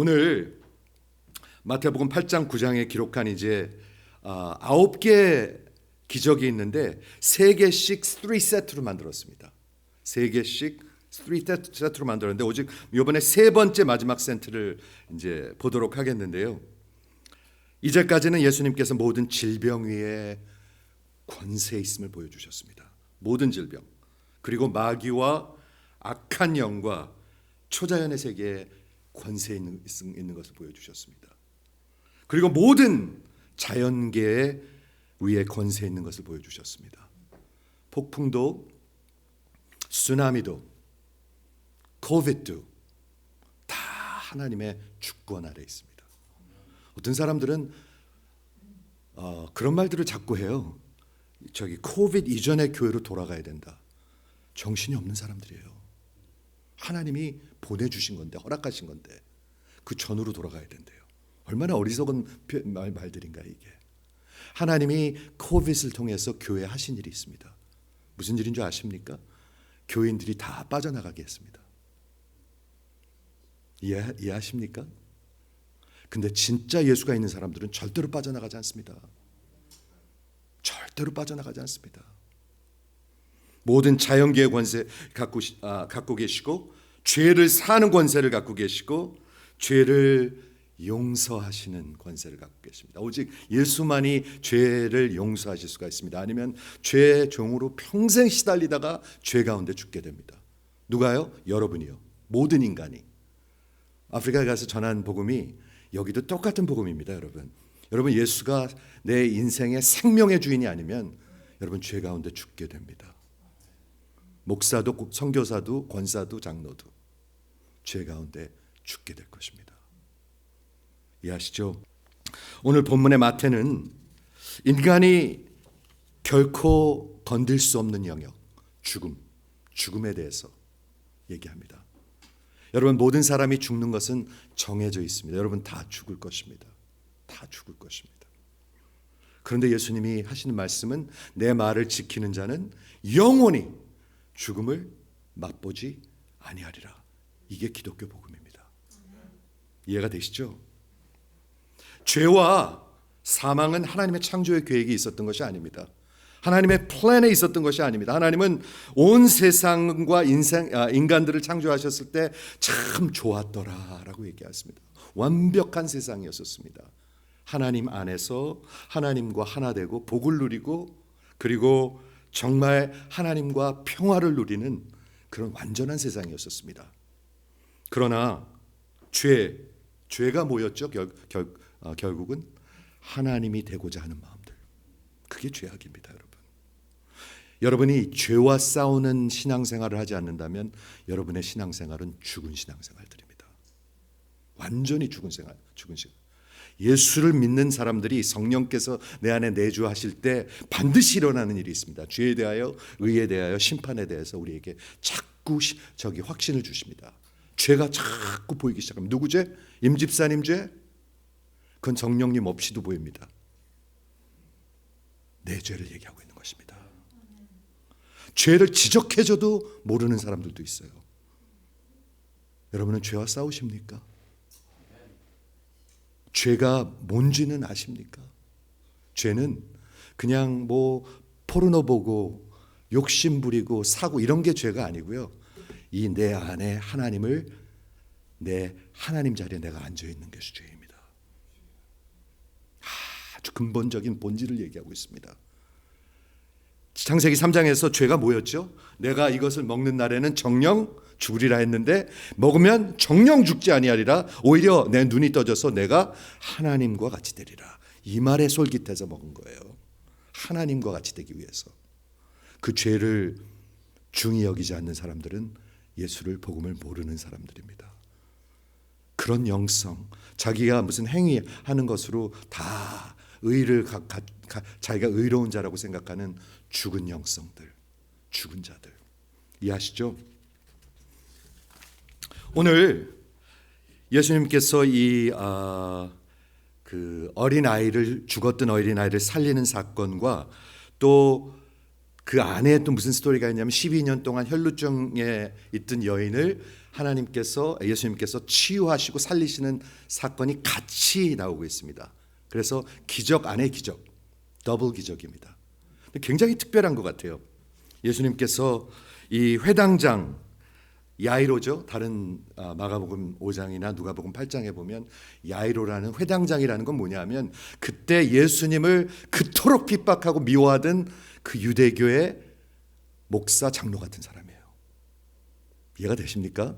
오늘 마태복음 8장 9장에 기록한 이제 아, 아홉 개 기적이 있는데 세 개씩 3 세트로 만들었습니다. 세 개씩 3 세트로 만들었는데 오직 이번에 세 번째 마지막 세트를 이제 보도록 하겠는데요. 이제까지는 예수님께서 모든 질병 위에 권세 있음을 보여주셨습니다. 모든 질병 그리고 마귀와 악한 영과 초자연의 세계에 권세 있는, 있는 것을 보여주셨습니다. 그리고 모든 자연계에 위에 권세 있는 것을 보여주셨습니다. 폭풍도, 쓰나미도, 코비드도 다 하나님의 주권 아래 있습니다. 어떤 사람들은 어, 그런 말들을 자꾸 해요. 저기 코비드 이전의 교회로 돌아가야 된다. 정신이 없는 사람들이에요. 하나님이 보내주신 건데 허락하신 건데 그 전으로 돌아가야 된대요. 얼마나 어리석은 말, 말들인가 이게. 하나님이 코빗을 통해서 교회 하신 일이 있습니다. 무슨 일인 줄 아십니까? 교인들이 다 빠져나가게 했습니다. 이해, 이해하십니까? 근데 진짜 예수가 있는 사람들은 절대로 빠져나가지 않습니다. 절대로 빠져나가지 않습니다. 모든 자연계의 권세 갖고, 아, 갖고 계시고 죄를 사는 권세를 갖고 계시고 죄를 용서하시는 권세를 갖고 계십니다. 오직 예수만이 죄를 용서하실 수가 있습니다. 아니면 죄의 종으로 평생 시달리다가 죄 가운데 죽게 됩니다. 누가요? 여러분이요. 모든 인간이. 아프리카에 가서 전한 복음이 여기도 똑같은 복음입니다, 여러분. 여러분 예수가 내 인생의 생명의 주인이 아니면 여러분 죄 가운데 죽게 됩니다. 목사도 선교사도 권사도 장로도 죄 가운데 죽게 될 것입니다. 이해하시죠? 오늘 본문의 마태는 인간이 결코 건들 수 없는 영역, 죽음, 죽음에 대해서 얘기합니다. 여러분 모든 사람이 죽는 것은 정해져 있습니다. 여러분 다 죽을 것입니다. 다 죽을 것입니다. 그런데 예수님이 하시는 말씀은 내 말을 지키는 자는 영원히 죽음을 맛보지 아니하리라. 이게 기독교 복음입니다. 이해가 되시죠? 죄와 사망은 하나님의 창조의 계획이 있었던 것이 아닙니다. 하나님의 플랜에 있었던 것이 아닙니다. 하나님은 온 세상과 인생, 아, 인간들을 창조하셨을 때 참 좋았더라라고 얘기했습니다. 완벽한 세상이었었습니다. 하나님 안에서 하나님과 하나 되고 복을 누리고 그리고 정말 하나님과 평화를 누리는 그런 완전한 세상이었었습니다. 그러나 죄, 죄가 뭐였죠? 결, 결, 어, 결국은 하나님이 되고자 하는 마음들. 그게 죄악입니다, 여러분. 여러분이 죄와 싸우는 신앙생활을 하지 않는다면 여러분의 신앙생활은 죽은 신앙생활들입니다. 완전히 죽은 생활, 죽은 생활. 예수를 믿는 사람들이 성령께서 내 안에 내주하실 때 반드시 일어나는 일이 있습니다. 죄에 대하여, 의에 대하여, 심판에 대해서 우리에게 자꾸 저기 확신을 주십니다. 죄가 자꾸 보이기 시작합니다. 누구 죄? 임집사님 죄? 그건 정령님 없이도 보입니다. 내 죄를 얘기하고 있는 것입니다. 죄를 지적해줘도 모르는 사람들도 있어요. 여러분은 죄와 싸우십니까? 죄가 뭔지는 아십니까? 죄는 그냥 뭐 포르노 보고 욕심 부리고 사고 이런 게 죄가 아니고요. 이 내 안에 하나님을 내 하나님 자리에 내가 앉아 있는 것이 죄입니다. 아주 근본적인 본질을 얘기하고 있습니다. 창세기 3장에서 죄가 뭐였죠? 내가 이것을 먹는 날에는 정령 죽으리라 했는데 먹으면 정령 죽지 아니하리라 오히려 내 눈이 떠져서 내가 하나님과 같이 되리라. 이 말에 솔깃해서 먹은 거예요. 하나님과 같이 되기 위해서. 그 죄를 중히 여기지 않는 사람들은 예수를 복음을 모르는 사람들입니다. 그런 영성, 자기가 무슨 행위하는 것으로 다 의를 가, 가, 가, 자기가 의로운 자라고 생각하는 죽은 영성들, 죽은 자들 이해하시죠? 오늘 예수님께서 이 아, 그 어린 아이를 죽었던 어린 아이를 살리는 사건과 또 그 안에 또 무슨 스토리가 있냐면 12년 동안 혈루증에 있던 여인을 하나님께서 예수님께서 치유하시고 살리시는 사건이 같이 나오고 있습니다. 그래서 기적 안에 기적, 더블 기적입니다. 굉장히 특별한 것 같아요. 예수님께서 이 회당장 야이로죠. 다른 아, 마가복음 5장이나 누가복음 8장에 보면 야이로라는 회당장이라는 건 뭐냐면 그때 예수님을 그토록 핍박하고 미워하던 그 유대교의 목사 장로 같은 사람이에요. 이해가 되십니까?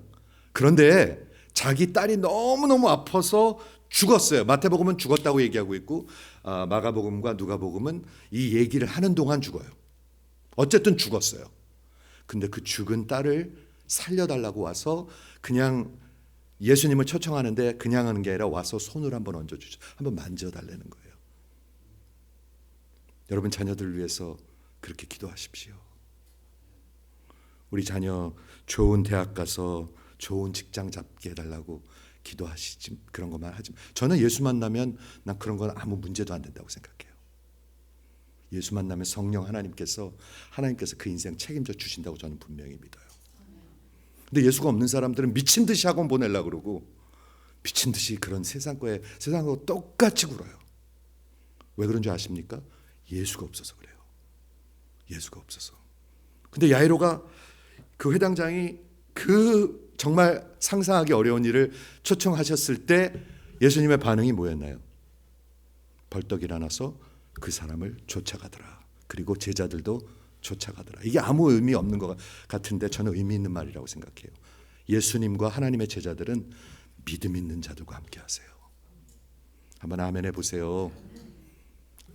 그런데 자기 딸이 너무너무 아파서 죽었어요. 마태복음은 죽었다고 얘기하고 있고 아, 마가복음과 누가복음은 이 얘기를 하는 동안 죽어요. 어쨌든 죽었어요. 근데 그 죽은 딸을 살려달라고 와서 그냥 예수님을 초청하는데 그냥 하는 게 아니라 와서 손을 한번 얹어주죠. 한번 만져달라는 거예요. 여러분 자녀들 위해서 그렇게 기도하십시오. 우리 자녀 좋은 대학 가서 좋은 직장 잡게 해달라고 기도하시지 그런 것만 하지. 저는 예수 만나면 난 그런 건 아무 문제도 안 된다고 생각해요. 예수 만나면 성령 하나님께서 하나님께서 그 인생 책임져 주신다고 저는 분명히 믿어요. 근데 예수가 없는 사람들은 미친 듯이 학원 보내려 그러고 미친 듯이 그런 세상 거에 세상하고 똑같이 굴어요. 왜 그런 줄 아십니까? 예수가 없어서 그래요. 예수가 없어서. 근데 야이로가 그 회당장이 그 정말 상상하기 어려운 일을 초청하셨을 때 예수님의 반응이 뭐였나요? 벌떡 일어나서 그 사람을 쫓아가더라. 그리고 제자들도 쫓아가더라. 이게 아무 의미 없는 것 같은데 저는 의미 있는 말이라고 생각해요. 예수님과 하나님의 제자들은 믿음 있는 자들과 함께 하세요. 한번 아멘 해보세요.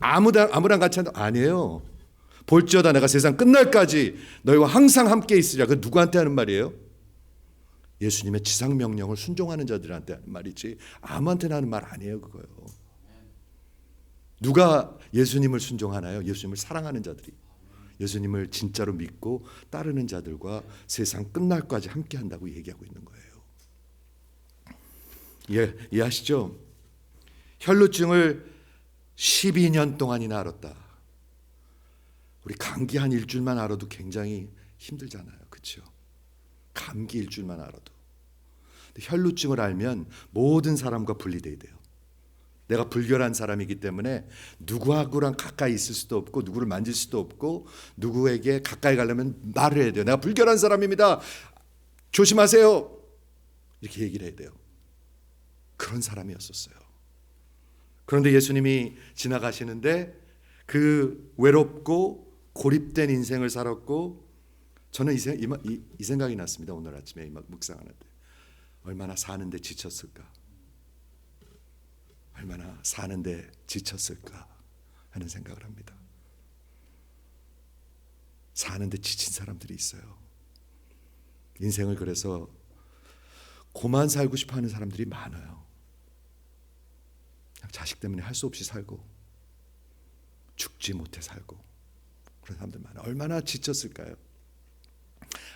아무랑 아무랑 같이 한다 아니에요. 볼지어다 내가 세상 끝날까지 너희와 항상 함께 있으리라. 그 누구한테 하는 말이에요? 예수님의 지상 명령을 순종하는 자들한테 하는 말이지 아무한테나 하는 말 아니에요 그거요. 누가 예수님을 순종하나요? 예수님을 사랑하는 자들이. 예수님을 진짜로 믿고 따르는 자들과 세상 끝날까지 함께 한다고 얘기하고 있는 거예요. 예, 이해하시죠? 혈루증을 12년 동안이나 앓았다. 우리 감기 한 일주일만 앓아도 굉장히 힘들잖아요. 그렇죠? 감기 일주일만 앓아도. 혈루증을 알면 모든 사람과 분리돼야 돼요. 내가 불결한 사람이기 때문에 누구하고랑 가까이 있을 수도 없고 누구를 만질 수도 없고 누구에게 가까이 가려면 말을 해야 돼요. 내가 불결한 사람입니다. 조심하세요. 이렇게 얘기를 해야 돼요. 그런 사람이었었어요. 그런데 예수님이 지나가시는데 그 외롭고 고립된 인생을 살았고 저는 이, 생, 이, 이 생각이 났습니다. 오늘 아침에 묵상하는데 얼마나 사는데 지쳤을까. 얼마나 사는데 지쳤을까 하는 생각을 합니다. 사는데 지친 사람들이 있어요. 인생을 그래서 고만 살고 싶어 하는 사람들이 많아요. 자식 때문에 할 수 없이 살고 죽지 못해 살고 그런 사람들 많아. 얼마나 지쳤을까요?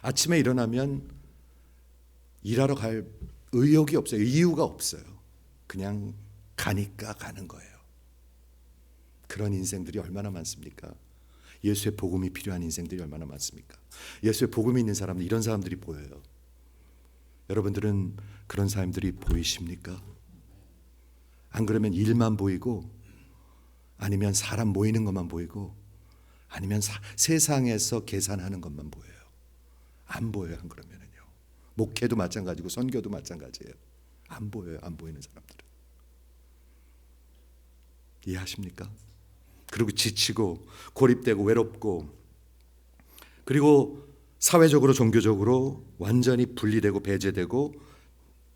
아침에 일어나면 일하러 갈 의욕이 없어요. 이유가 없어요. 그냥 가니까 가는 거예요. 그런 인생들이 얼마나 많습니까? 예수의 복음이 필요한 인생들이 얼마나 많습니까? 예수의 복음이 있는 사람들 이런 사람들이 보여요. 여러분들은 그런 사람들이 보이십니까? 안 그러면 일만 보이고 아니면 사람 모이는 것만 보이고 아니면 사, 세상에서 계산하는 것만 보여요. 안 보여요. 안 그러면은요. 목회도 마찬가지고 선교도 마찬가지예요. 안 보여요. 안 보이는 사람들은. 이해하십니까? 그리고 지치고 고립되고 외롭고 그리고 사회적으로 종교적으로 완전히 분리되고 배제되고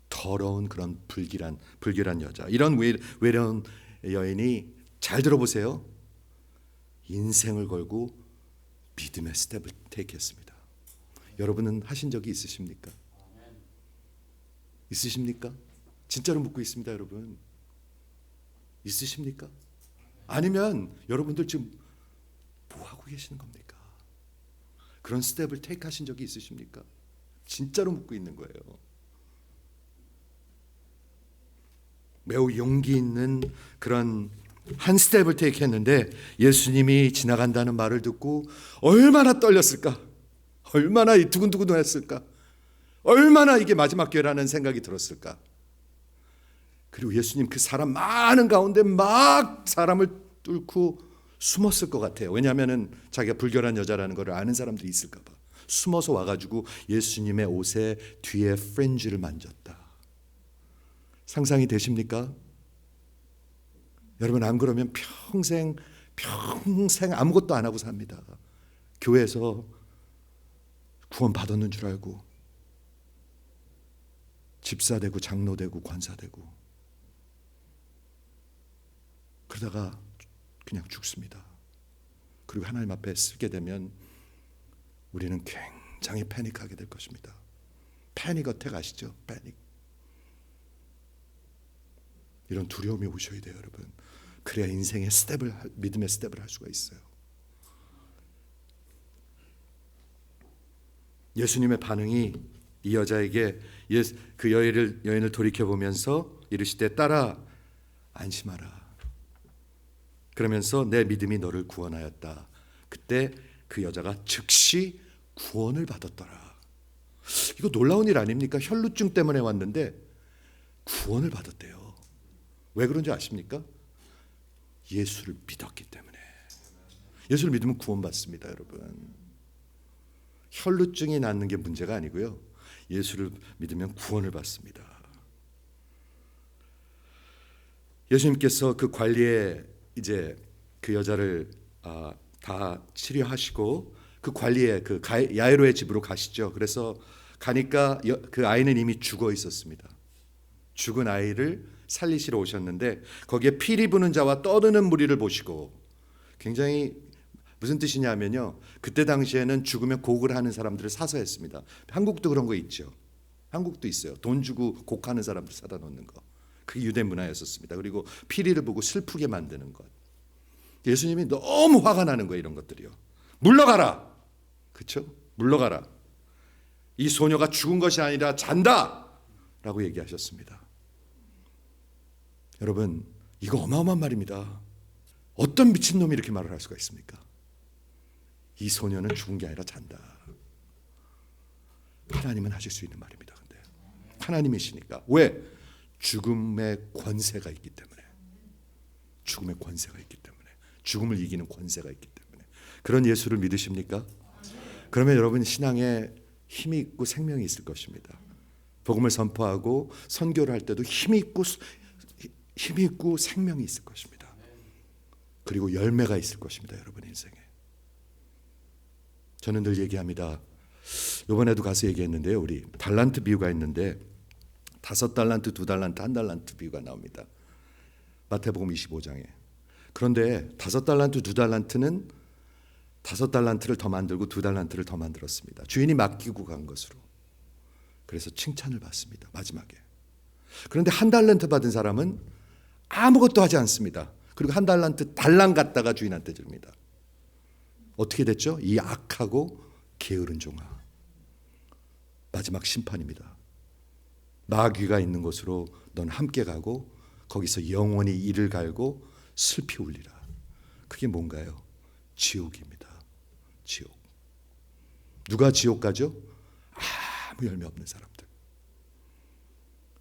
더러운 그런 불길한 불길한 여자 이런 외, 외로운 여인이 잘 들어보세요 인생을 걸고 믿음의 스텝을 택했습니다 여러분은 하신 적이 있으십니까? 있으십니까? 진짜로 묻고 있습니다 여러분 있으십니까? 아니면 여러분들 지금 뭐 하고 계시는 겁니까? 그런 스텝을 테이크 하신 적이 있으십니까? 진짜로 묻고 있는 거예요. 매우 용기 있는 그런 한 스텝을 테이크 했는데 예수님이 지나간다는 말을 듣고 얼마나 떨렸을까? 얼마나 두근두근했을까? 얼마나 이게 마지막 기회라는 생각이 들었을까? 그리고 예수님 그 사람 많은 가운데 막 사람을 뚫고 숨었을 것 같아요. 왜냐하면은 자기가 불결한 여자라는 것을 아는 사람들이 있을까 봐. 숨어서 와가지고 예수님의 옷의 뒤에 프렌즈를 만졌다. 상상이 되십니까? 여러분 안 그러면 평생 평생 아무것도 안 하고 삽니다. 교회에서 구원 받았는 줄 알고 집사 되고 장로 되고 관사 되고 그러다가 그냥 죽습니다. 그리고 하나님 앞에 쓰게 되면 우리는 굉장히 패닉하게 될 것입니다. 패닉 어택 아시죠? 패닉. 이런 두려움이 오셔야 돼요, 여러분. 그래야 인생의 스텝을 믿음의 스텝을 할 수가 있어요. 예수님의 반응이 이 여자에게 그 여인을 여인을 돌이켜 보면서 이르시되 따라 안심하라. 그러면서 내 믿음이 너를 구원하였다. 그때 그 여자가 즉시 구원을 받았더라. 이거 놀라운 일 아닙니까? 혈루증 때문에 왔는데 구원을 받았대요. 왜 그런지 아십니까? 예수를 믿었기 때문에. 예수를 믿으면 구원받습니다, 여러분. 혈루증이 낫는 게 문제가 아니고요. 예수를 믿으면 구원을 받습니다. 예수님께서 그 관리에 이제 그 여자를 아, 다 치료하시고 그 관리에 그 야이로의 집으로 가시죠. 그래서 가니까 그 아이는 이미 죽어 있었습니다. 죽은 아이를 살리시러 오셨는데 거기에 피리 부는 자와 떠드는 무리를 보시고 굉장히 무슨 뜻이냐면요. 그때 당시에는 죽으면 곡을 하는 사람들을 사서 했습니다. 한국도 그런 거 있죠. 한국도 있어요. 돈 주고 곡하는 사람들 사다 놓는 거. 그 유대 문화였었습니다. 그리고 피리를 보고 슬프게 만드는 것. 예수님이 너무 화가 나는 거예요, 이런 것들이요. 물러가라. 그렇죠? 물러가라. 이 소녀가 죽은 것이 아니라 잔다. 라고 얘기하셨습니다. 여러분, 이거 어마어마한 말입니다. 어떤 미친놈이 이렇게 말을 할 수가 있습니까? 이 소녀는 죽은 게 아니라 잔다. 하나님은 하실 수 있는 말입니다. 근데 하나님이시니까 왜 죽음의 권세가 있기 때문에 죽음의 권세가 있기 때문에 죽음을 이기는 권세가 있기 때문에 그런 예수를 믿으십니까? 그러면 여러분 신앙에 힘이 있고 생명이 있을 것입니다. 복음을 선포하고 선교를 할 때도 힘이 있고 힘이 있고 생명이 있을 것입니다. 그리고 열매가 있을 것입니다, 여러분 인생에. 저는 늘 얘기합니다. 이번에도 가서 얘기했는데요. 우리 달란트 비유가 있는데 다섯 달란트, 두 달란트, 한 달란트 비유가 나옵니다. 마태복음 25장에. 그런데 다섯 달란트, 두 달란트는 다섯 달란트를 더 만들고 두 달란트를 더 만들었습니다. 주인이 맡기고 간 것으로. 그래서 칭찬을 받습니다. 마지막에. 그런데 한 달란트 받은 사람은 아무것도 하지 않습니다. 그리고 한 달란트 달랑 갖다가 주인한테 줍니다. 어떻게 됐죠? 이 악하고 게으른 종아. 마지막 심판입니다. 마귀가 있는 곳으로 넌 함께 가고 거기서 영원히 이를 갈고 슬피 울리라. 그게 뭔가요? 지옥입니다. 지옥. 누가 지옥 가죠? 아무 열매 없는 사람들.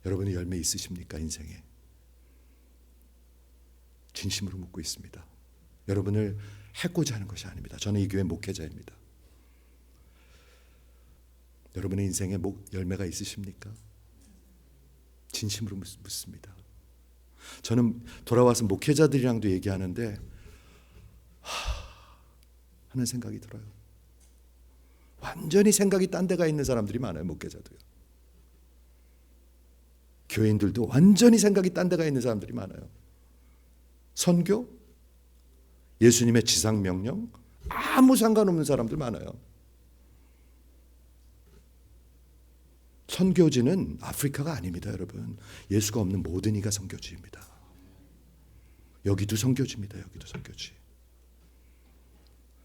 여러분이 열매 있으십니까 인생에? 진심으로 묻고 있습니다. 여러분을 해고자 하는 것이 아닙니다. 저는 이 교회 목회자입니다. 여러분의 인생에 목 열매가 있으십니까? 진심으로 묻습니다. 저는 돌아와서 목회자들이랑도 얘기하는데 하, 하는 생각이 들어요. 완전히 생각이 딴 데가 있는 사람들이 많아요, 목회자도요. 교인들도 완전히 생각이 딴 데가 있는 사람들이 많아요. 선교, 예수님의 지상 명령 아무 상관없는 사람들 많아요. 선교지는 아프리카가 아닙니다, 여러분. 예수가 없는 모든 이가 선교지입니다. 여기도 선교지입니다. 여기도 선교지.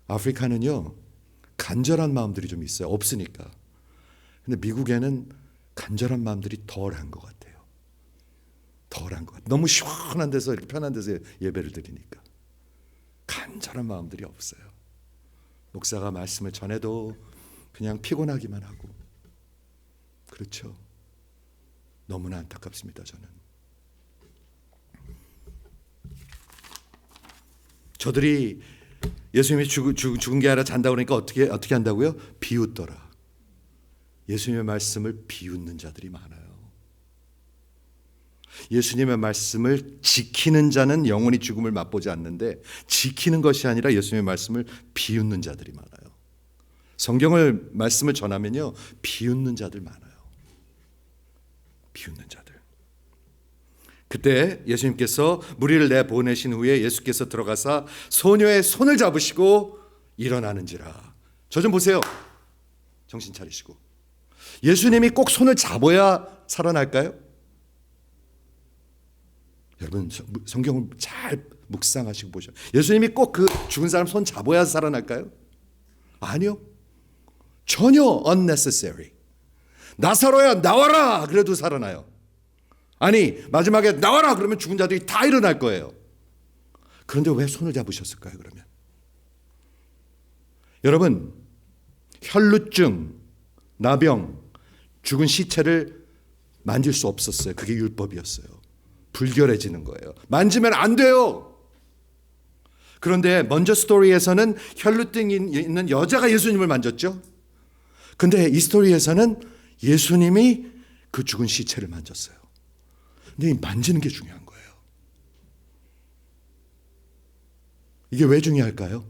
아프리카는요 간절한 마음들이 좀 있어요. 없으니까. 근데 미국에는 간절한 마음들이 덜한 것 같아요. 덜한 것. 같아요. 너무 시원한 데서 이렇게 편한 데서 예배를 드리니까 간절한 마음들이 없어요. 목사가 말씀을 전해도 그냥 피곤하기만 하고 그렇죠. 너무나 안타깝습니다, 저는. 저들이 예수님이 죽, 죽, 죽은 게 아니라 잔다 그러니까 어떻게 어떻게 한다고요? 비웃더라. 예수님의 말씀을 비웃는 자들이 많아요. 예수님의 말씀을 지키는 자는 영원히 죽음을 맛보지 않는데 지키는 것이 아니라 예수님의 말씀을 비웃는 자들이 많아요. 성경을 말씀을 전하면요 비웃는 자들 많아요. 비웃는 자들. 그때 예수님께서 무리를 내 보내신 후에 예수께서 들어가사 소녀의 손을 잡으시고 일어나는지라. 저 좀 보세요. 정신 차리시고. 예수님이 꼭 손을 잡아야 살아날까요? 여러분 성경을 잘 묵상하시고 보셔. 예수님이 꼭 그 죽은 사람 손 잡아야 살아날까요? 아니요. 전혀 unnecessary. 나사로야 나와라 그래도 살아나요. 아니 마지막에 나와라 그러면 죽은 자들이 다 일어날 거예요. 그런데 왜 손을 잡으셨을까요? 그러면 여러분 혈루증, 나병, 죽은 시체를 만질 수 없었어요. 그게 율법이었어요. 불결해지는 거예요. 만지면 안 돼요. 그런데 먼저 스토리에서는 혈루증이 있는 여자가 예수님을 만졌죠. 근데 이 스토리에서는 예수님이 그 죽은 시체를 만졌어요. 근데 만지는 게 중요한 거예요. 이게 왜 중요할까요?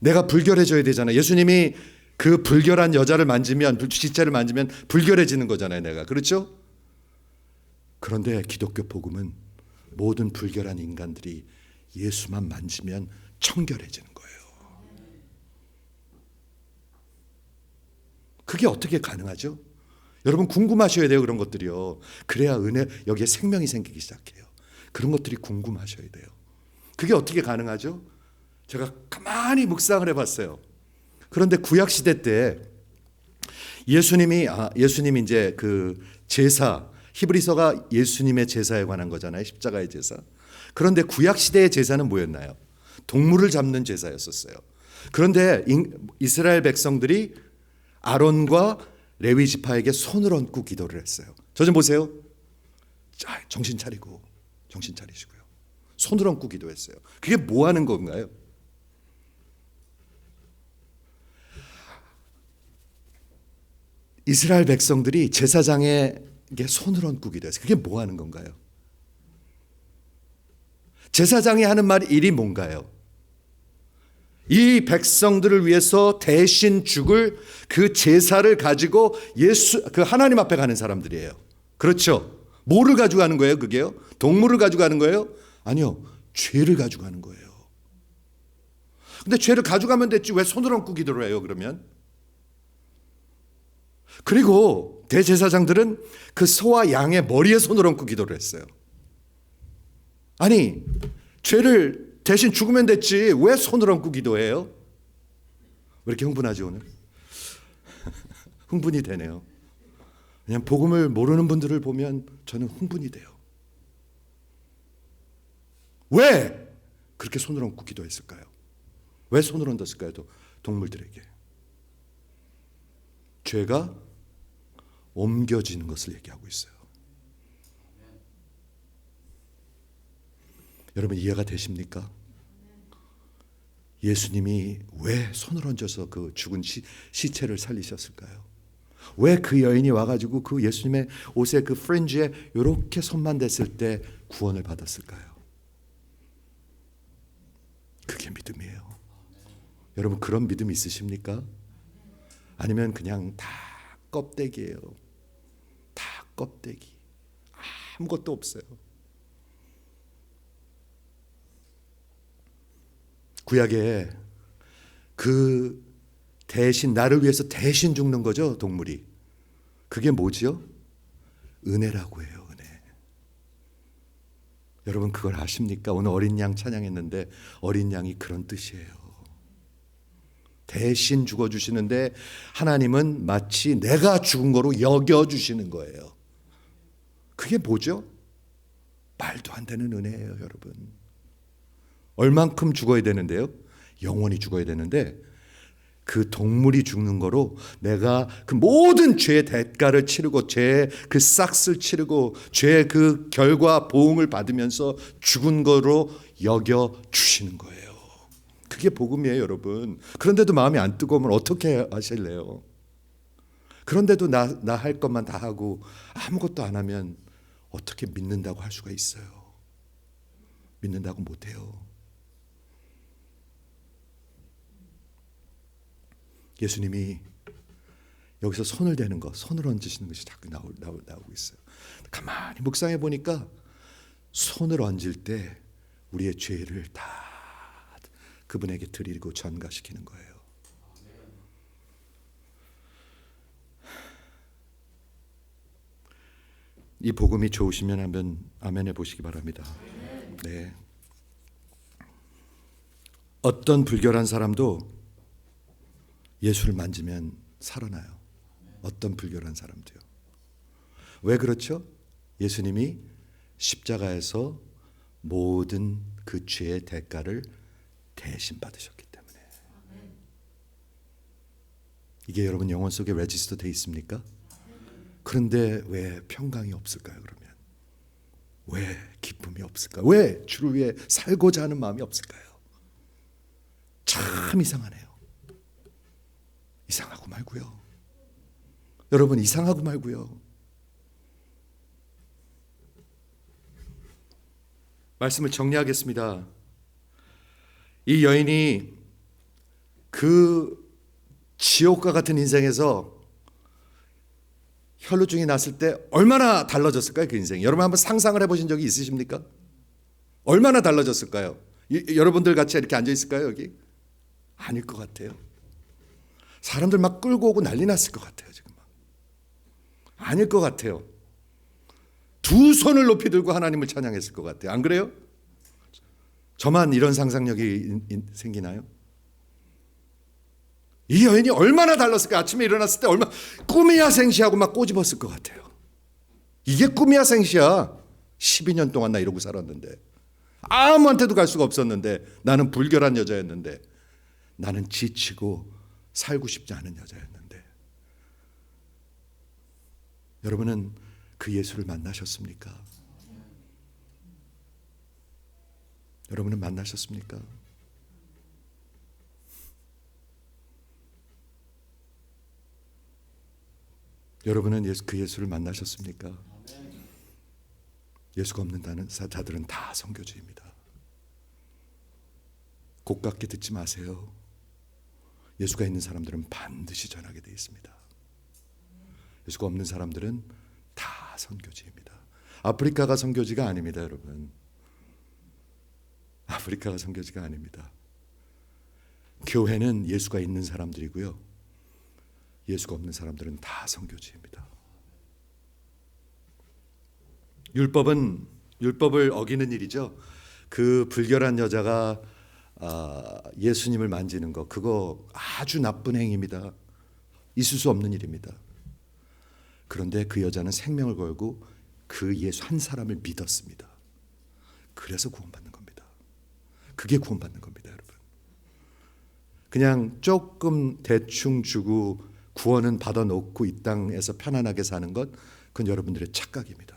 내가 불결해져야 되잖아요. 예수님이 그 불결한 여자를 만지면 시체를 만지면 불결해지는 거잖아요, 내가. 그렇죠? 그런데 기독교 복음은 모든 불결한 인간들이 예수만 만지면 청결해지는 거예요. 그게 어떻게 가능하죠? 여러분 궁금하셔야 돼요, 그런 것들이요. 그래야 은혜 여기에 생명이 생기기 시작해요. 그런 것들이 궁금하셔야 돼요. 그게 어떻게 가능하죠? 제가 가만히 묵상을 해 봤어요. 그런데 구약 시대 때 예수님이 아, 예수님이 이제 그 제사 히브리서가 예수님의 제사에 관한 거잖아요. 십자가의 제사. 그런데 구약 시대의 제사는 뭐였나요? 동물을 잡는 제사였었어요. 그런데 이스라엘 백성들이 아론과 레위 지파에게 손을 얹고 기도를 했어요. 저 좀 보세요. 자, 정신 차리고 정신 차리시고요. 손을 얹고 기도했어요. 그게 뭐 하는 건가요? 이스라엘 백성들이 제사장 에게 손을 얹고 기도했어요. 그게 뭐 하는 건가요? 제사장이 하는 말 일이 뭔가요? 이 백성들을 위해서 대신 죽을 그 제사를 가지고 예수 그 하나님 앞에 가는 사람들이에요. 그렇죠? 뭐를 가지고 가는 거예요? 그게요? 동물을 가지고 가는 거예요? 아니요. 죄를 가지고 가는 거예요. 근데 죄를 가져가면 됐지 왜 손을 얹고 기도를 해요, 그러면? 그리고 대제사장들은 그 소와 양의 머리에 손을 얹고 기도를 했어요. 아니, 죄를 대신 죽으면 됐지 왜 손을 얹고 기도해요? 왜 이렇게 흥분하지 오늘? 흥분이 되네요. 그냥 복음을 모르는 분들을 보면 저는 흥분이 돼요. 왜 그렇게 손을 얹고 기도했을까요? 왜 손을 얹었을까요? 동물들에게. 죄가 옮겨지는 것을 얘기하고 있어요. 여러분 이해가 되십니까? 예수님이 왜 손을 얹어서 그 죽은 시, 시체를 살리셨을까요? 왜 그 여인이 와가지고 그 예수님의 옷에 그 프렌즈에 이렇게 손만 댔을 때 구원을 받았을까요? 그게 믿음이에요. 여러분 그런 믿음 있으십니까? 아니면 그냥 다 껍데기예요. 다 껍데기. 아무것도 없어요. 구약에 그 대신 나를 위해서 대신 죽는 거죠, 동물이. 그게 뭐지요? 은혜라고 해요, 은혜. 여러분 그걸 아십니까? 오늘 어린 양 찬양했는데 어린 양이 그런 뜻이에요. 대신 죽어 주시는데 하나님은 마치 내가 죽은 거로 여겨 주시는 거예요. 그게 뭐죠? 말도 안 되는 은혜예요, 여러분. 얼만큼 죽어야 되는데요? 영원히 죽어야 되는데 그 동물이 죽는 거로 내가 그 모든 죄의 대가를 치르고 죄의 그 싹을 치르고 죄의 그 결과 보응을 받으면서 죽은 거로 여겨 주시는 거예요. 그게 복음이에요, 여러분. 그런데도 마음이 안 뜨거우면 어떻게 하실래요? 그런데도 나 나 할 것만 다 하고 아무것도 안 하면 어떻게 믿는다고 할 수가 있어요? 믿는다고 못 해요. 예수님이 여기서 손을 대는 거, 손을 얹으시는 것이 자꾸 나오, 나오, 나오고 있어요. 가만히 묵상해 보니까 손을 얹을 때 우리의 죄를 다 그분에게 드리고 전가시키는 거예요. 이 복음이 좋으시면 한번 아멘해 보시기 바랍니다. 네. 어떤 불결한 사람도 예수를 만지면 살아나요. 어떤 불결한 사람도요. 왜 그렇죠? 예수님이 십자가에서 모든 그 죄의 대가를 대신 받으셨기 때문에. 이게 여러분 영혼 속에 레지스터 돼 있습니까? 그런데 왜 평강이 없을까요, 그러면? 왜 기쁨이 없을까? 왜 주를 위해 살고자 하는 마음이 없을까요? 참 이상하네요. 이상하고 말고요. 여러분 이상하고 말고요. 말씀을 정리하겠습니다. 이 여인이 그 지옥과 같은 인생에서 혈루증이 났을 때 얼마나 달라졌을까요? 그 인생. 여러분 한번 상상을 해보신 적이 있으십니까? 얼마나 달라졌을까요? 이, 여러분들 같이 이렇게 앉아 있을까요 여기? 아닐 것 같아요. 사람들 막 끌고 오고 난리 났을 것 같아요 지금. 아닐 것 같아요. 두 손을 높이 들고 하나님을 찬양했을 것 같아요. 안 그래요? 저만 이런 상상력이 생기나요? 이 여인이 얼마나 달랐을까? 아침에 일어났을 때 얼마 꿈이야 생시하고 막 꼬집었을 것 같아요. 이게 꿈이야 생시야. 12년 동안 나 이러고 살았는데 아무한테도 갈 수가 없었는데 나는 불결한 여자였는데 나는 지치고 살고 싶지 않은 여자였는데 여러분은 그 예수를 만나셨습니까? 여러분은 만나셨습니까? 여러분은 예수, 그 예수를 만나셨습니까? 예수가 없는 자들은 다 성교주입니다. 고깝게 듣지 마세요. 예수가 있는 사람들은 반드시 전하게 되어 있습니다. 예수가 없는 사람들은 다 선교지입니다. 아프리카가 선교지가 아닙니다, 여러분. 아프리카가 선교지가 아닙니다. 교회는 예수가 있는 사람들이고요. 예수가 없는 사람들은 다 선교지입니다. 율법은 율법을 어기는 일이죠. 그 불결한 여자가 아, 예수님을 만지는 거 그거 아주 나쁜 행위입니다. 있을 수 없는 일입니다. 그런데 그 여자는 생명을 걸고 그 예수 한 사람을 믿었습니다. 그래서 구원받는 겁니다. 그게 구원받는 겁니다, 여러분. 그냥 조금 대충 주고 구원은 받아 놓고 이 땅에서 편안하게 사는 것 그건 여러분들의 착각입니다.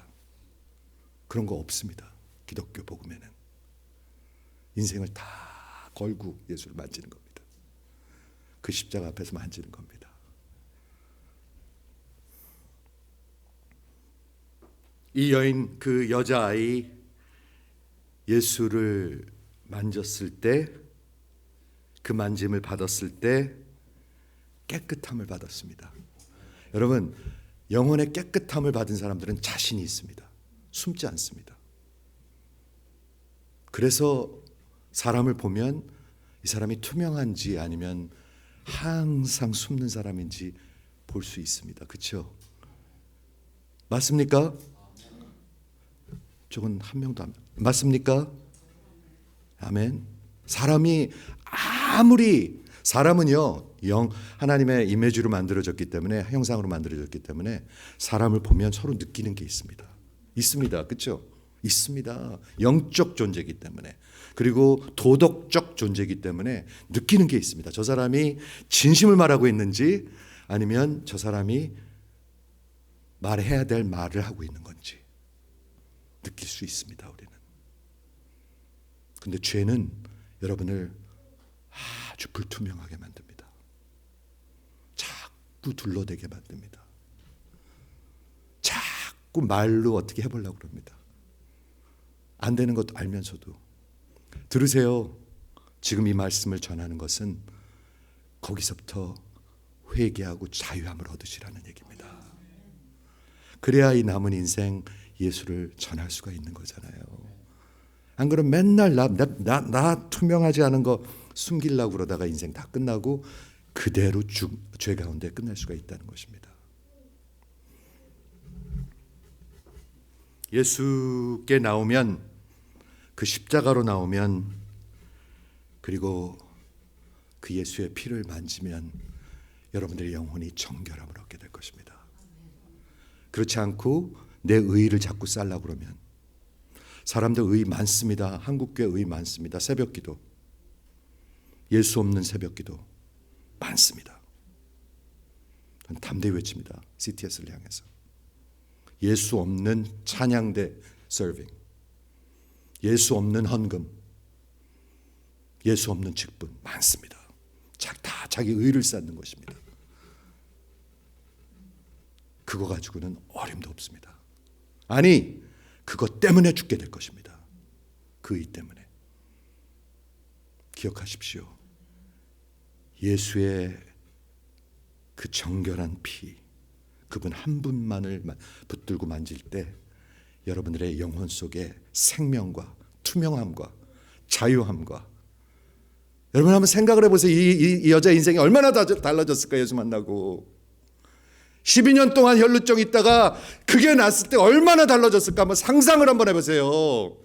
그런 거 없습니다. 기독교 복음에는 인생을 다 걸고 예수를 만지는 겁니다. 그 십자가 앞에서 만지는 겁니다. 이 여인 그 여자아이 예수를 만졌을 때 그 만짐을 받았을 때 깨끗함을 받았습니다. 여러분 영혼의 깨끗함을 받은 사람들은 자신이 있습니다. 숨지 않습니다. 그래서 사람을 보면 이 사람이 투명한지 아니면 항상 숨는 사람인지 볼 수 있습니다. 그렇죠? 맞습니까? 저건 한 명도 안 맞습니까? 아멘. 사람이 아무리 사람은요 영 하나님의 이미지로 만들어졌기 때문에 형상으로 만들어졌기 때문에 사람을 보면 서로 느끼는 게 있습니다. 있습니다. 그렇죠? 있습니다. 영적 존재이기 때문에. 그리고 도덕적 존재이기 때문에 느끼는 게 있습니다. 저 사람이 진심을 말하고 있는지 아니면 저 사람이 말해야 될 말을 하고 있는 건지 느낄 수 있습니다. 우리는. 근데 죄는 여러분을 아주 불투명하게 만듭니다. 자꾸 둘러대게 만듭니다. 자꾸 말로 어떻게 해보려고 그럽니다. 안 되는 것도 알면서도 들으세요. 지금 이 말씀을 전하는 것은 거기서부터 회개하고 자유함을 얻으시라는 얘기입니다. 그래야 이 남은 인생 예수를 전할 수가 있는 거잖아요. 안 그러면 맨날 나, 나, 나, 나 투명하지 않은 거 숨기려고 그러다가 인생 다 끝나고 그대로 죽, 죄 가운데 끝날 수가 있다는 것입니다. 예수께 나오면 그 십자가로 나오면 그리고 그 예수의 피를 만지면 여러분들의 영혼이 정결함을 얻게 될 것입니다. 그렇지 않고 내 의를 자꾸 쌓으려고 그러면 사람들 의 많습니다. 한국교회 의 많습니다. 새벽 기도 예수 없는 새벽 기도 많습니다. 담대 외칩니다. CTS를 향해서 예수 없는 찬양대 서빙 예수 없는 헌금 예수 없는 직분 많습니다. 다 자기 의를 쌓는 것입니다. 그거 가지고는 어림도 없습니다. 아니, 그것 때문에 죽게 될 것입니다. 그의 때문에. 기억하십시오. 예수의 그 정결한 피, 그분 한 분만을 붙들고 만질 때 여러분들의 영혼 속에 생명과 투명함과 자유함과 여러분 한번 생각을 해보세요. 이, 이, 이 여자 인생이 얼마나 달라졌을까 예수 만나고 12년 동안 혈루증 있다가 그게 났을 때 얼마나 달라졌을까 한번 상상을 한번 해보세요.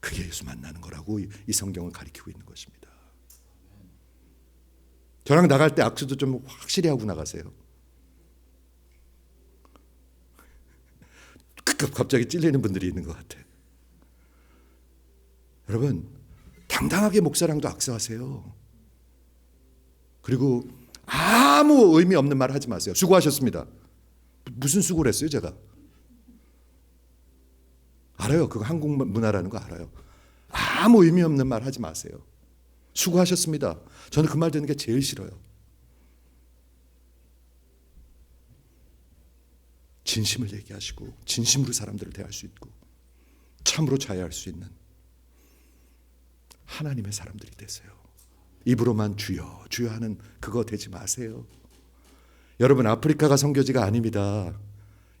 그게 예수 만나는 거라고 이 성경을 가리키고 있는 것입니다. 저랑 나갈 때 악수도 좀 확실히 하고 나가세요. 갑자기 찔리는 분들이 있는 것 같아. 여러분 당당하게 목사랑도 악수하세요. 그리고 아무 의미 없는 말 하지 마세요. 수고하셨습니다. 무슨 수고를 했어요, 제가? 알아요. 그거 한국 문화라는 거 알아요. 아무 의미 없는 말 하지 마세요. 수고하셨습니다. 저는 그 말 듣는 게 제일 싫어요. 진심을 얘기하시고 진심으로 사람들을 대할 수 있고 참으로 자유할 수 있는 하나님의 사람들이 되세요. 입으로만 주여 주여 하는 그거 되지 마세요. 여러분 아프리카가 선교지가 아닙니다.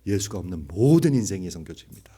예수가 없는 모든 인생이 선교지입니다.